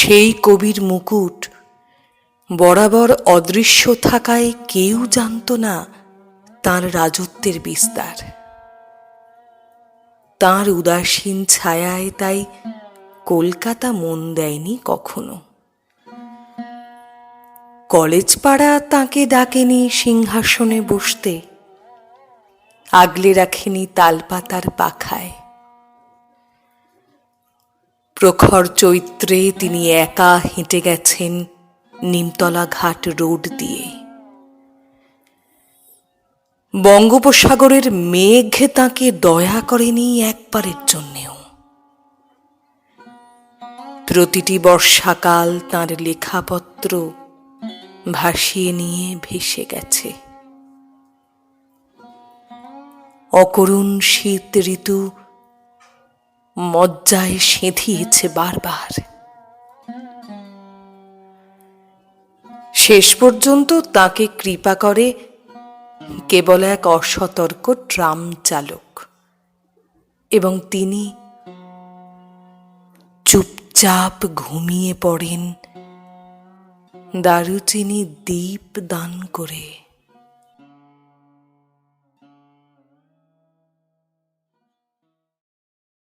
সেই কবির মুকুট। বরাবর অদৃশ্য থাকায় কেউ জানত না তার রাজত্বের বিস্তার। তার উদাসীন ছায়ায় তাই কলকাতা মন দেয়নি কখনো। কলেজ পাড়া তাকে ডাকেনি সিংহাসনে বসতে। আগলে রাখেনি তালপাতার পাখায়। প্রখর চৈত্রে তিনি একা হেঁটে গেছেন নিমতলা ঘাট রোড দিয়ে। বঙ্গোপসাগরের মেঘ তাকে দয়া করেনি একবারের জন্যেও। প্রতিটি বর্ষাকাল তার লেখাপত্র ভাসিয়ে নিয়ে ভেসে গেছে। অকরুণ শীত ঋতু মজ্জায় সেঁধিয়েছে বারবার। শেষ পর্যন্ত তাকে কৃপা করে কেবল এক অসতর্ক ট্রাম চালক এবং তিনি চুপচাপ ঘুমিয়ে পড়েন, দারুচিনি দ্বীপ দান করে।